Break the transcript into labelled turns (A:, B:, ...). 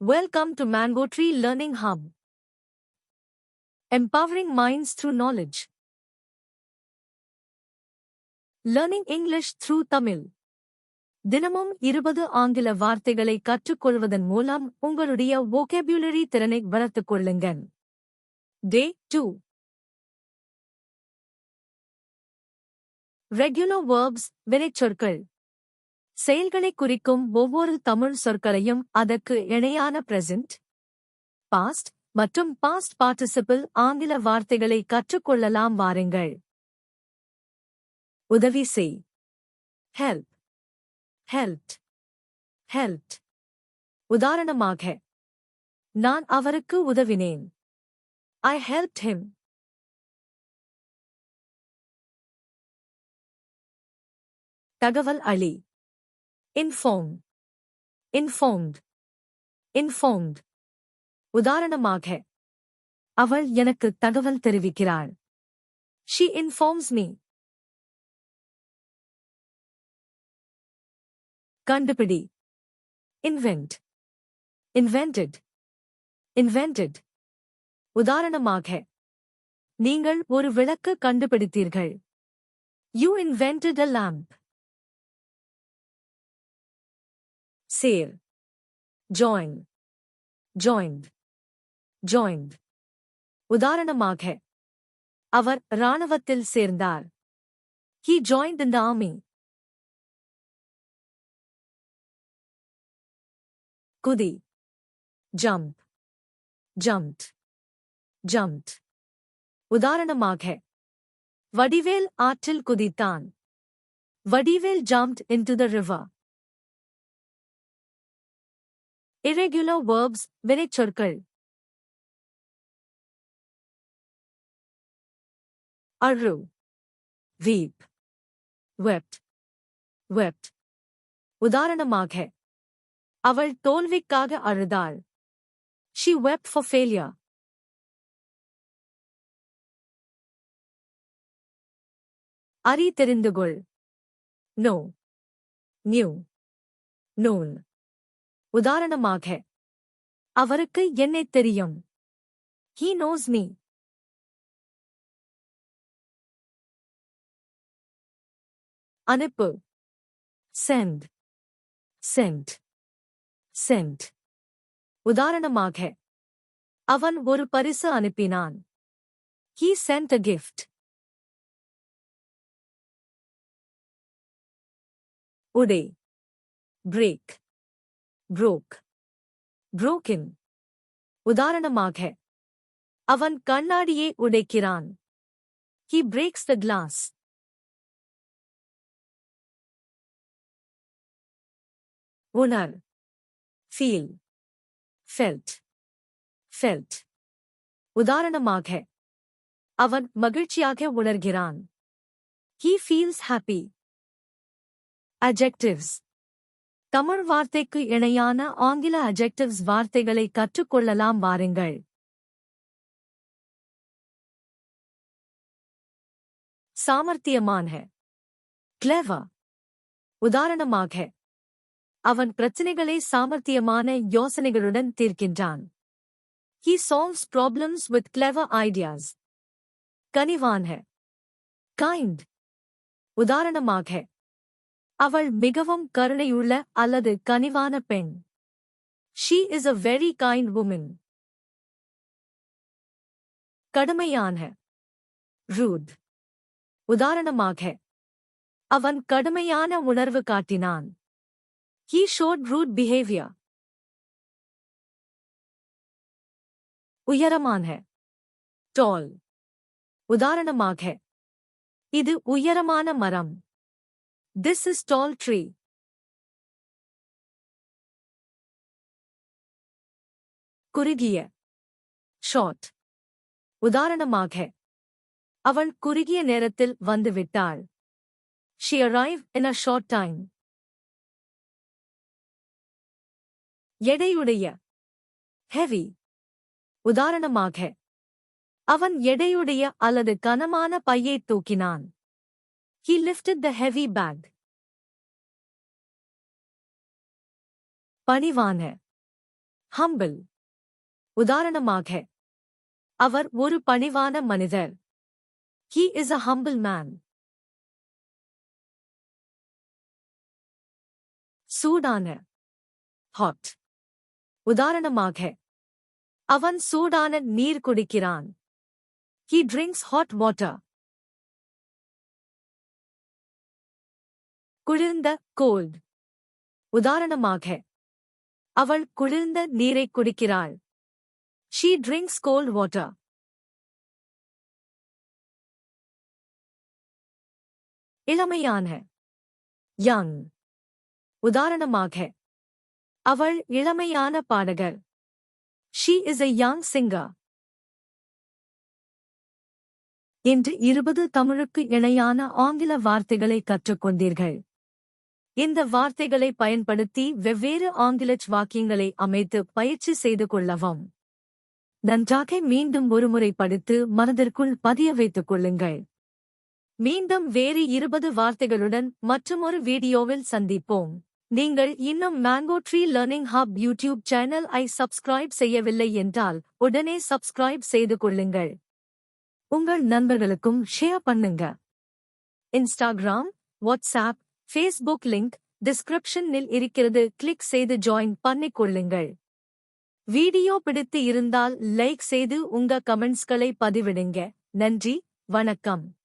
A: Welcome to Mango Tree Learning Hub. Empowering minds through knowledge. Learning English through Tamil. தினமும் இருபது ஆங்கில வார்த்தைகளை கற்றுக்கொள்வதன் மூலம் உங்களுடைய vocabulary திறனை வளர்த்துக் கொள்ளுங்கள் டே டூ ரெகுலர் வேர்ப்ஸ் வினைச்சொற்கள் செயல்களை குறிக்கும் ஒவ்வொரு தமிழ் சொற்களையும் அதற்கு இணையான பிரசன்ட் பாஸ்ட் மற்றும் பாஸ்ட் பார்ட்டிசிபிள் ஆங்கில வார்த்தைகளை கற்றுக்கொள்ளலாம் வாருங்கள். உதவி செய். ஹெல்ப் ஹெல்ட் ஹெல்ட் உதாரணமாக நான் அவருக்கு உதவினேன். ஐ ஹெல்ப் ஹிம் தகவல் அளி inform informed informed உதாரணமாக அவள் எனக்கு தகவல் தெரிவிக்கிறாள் ஷி இன்ஃபார்ம்ஸ் மீ கண்டுபிடி இன்வென்ட் இன்வென்டட் இன்வென்டட் உதாரணமாக நீங்கள் ஒரு விளக்கு கண்டுபிடித்தீர்கள் you invented a lamp chair join joined joined உதாரணமாக அவர் இராணுவத்தில் சேர்ந்தார் he joined in the army குதி jump jumped jumped உதாரணமாக வடிவேல் ஆற்றில் குதித்தான் Vadivel jumped into the river irregular verbs வினைச்சொற்கள் அழு weep wept wept உதாரணமாக அவள் தோல்விக்காக அழுதாள் she wept for failure அறி தெரிந்துகொள் no knew known உதாரணமாக அவருக்கு என்னை தெரியும்? ஹீ நோஸ் மீ அனுப்பு. சென்ட் சென்ட் சென்ட் உதாரணமாக அவன் ஒரு பரிசு அனுப்பினான். ஹீ சென்ட் அ கிஃப்ட் உடை. பிரேக் broke broken உதாரணமாக அவன் கண்ணாடியை உடைக்கிறான் he breaks the glass உணர் feel felt felt உதாரணமாக அவன் மகிழ்ச்சியாக உணர்கிறான் he feels happy adjectives Tamil வார்த்தைக்கு இணையான ஆங்கில அஜெக்டிவ்ஸ் வார்த்தைகளை கற்றுக்கொள்ளலாம் வாருங்கள். சாமர்த்தியமான கிளவர் உதாரணமாக. அவன் பிரச்சினைகளை சாமர்த்தியமான யோசனைகளுடன் தீர்க்கின்றான். He solves problems with clever ideas. கனிவான kind. உதாரணமாக. அவள் மிகவும் கருணையுள்ள அல்லது கனிவான பெண். She is a very kind woman கடுமையான. ரூத் உதாரணமாக. அவன் கடுமையான உணர்வு காட்டினான். ஹீ ஷோட் ரூட் பிஹேவியர் உயரமான. டால் உதாரணமாக. இது உயரமான மரம். This is tall tree. குறுகிய ஷார்ட் உதாரணமாக அவள் குறுகிய நேரத்தில் வந்துவிட்டாள். She arrive in a short time எடையுடைய heavy உதாரணமாக அவன் எடையுடைய அல்லது கனமான பையை தூக்கினான். He lifted the heavy bag. பணிவான ஹம்பிள் உதாரணமாக அவர் ஒரு பணிவான மனிதர் he is a humble man சூடான ஹாட் உதாரணமாக அவன் சூடான நீர் குடிக்கிறான் ஹி ட்ரிங்க்ஸ் ஹாட் வாட்டர் குளிர்ந்த கோல்ட் உதாரணமாக அவள் குளிர்ந்த நீரை குடிக்கிறாள். ஷீ ட்ரிங்க்ஸ் கோல்ட் வாட்டர் இளமையான யங் உதாரணமாக அவள் இளமையான பாடகர். She is a young singer இன்று இருபது தமிழுக்கு இணையான ஆங்கில வார்த்தைகளை கற்றுக்கொண்டீர்கள். இந்த வார்த்தைகளை பயன்படுத்தி வெவ்வேறு ஆங்கிலச் வாக்கியங்களை அமைத்து பயிற்சி செய்து கொள்ளவும். நன்றாக மீண்டும் ஒருமுறை படித்து மனதிற்குள் பதிய வைத்துக் கொள்ளுங்கள். மீண்டும் வேறு இருபது வார்த்தைகளுடன் மற்றொரு வீடியோவில் சந்திப்போம். நீங்கள் இன்னும் mango tree learning hub YouTube channel ஐ சப்ஸ்கிரைப் செய்யவில்லை என்றால் உடனே சப்ஸ்கிரைப் செய்து கொள்ளுங்கள். உங்கள் நண்பர்களுக்கும் ஷேர் பண்ணுங்க. இன்ஸ்டாகிராம் வாட்ஸ்ஆப் ஃபேஸ்புக் லிங்க் டிஸ்கிரிப்ஷனில் இருக்கிறது. கிளிக் செய்து ஜாயின் பண்ணிக் கொள்ளுங்கள் வீடியோ பிடித்து இருந்தால் லைக் செய்து உங்க கமெண்ட்ஸ்களை பதிவிடுங்க. நன்றி வணக்கம்.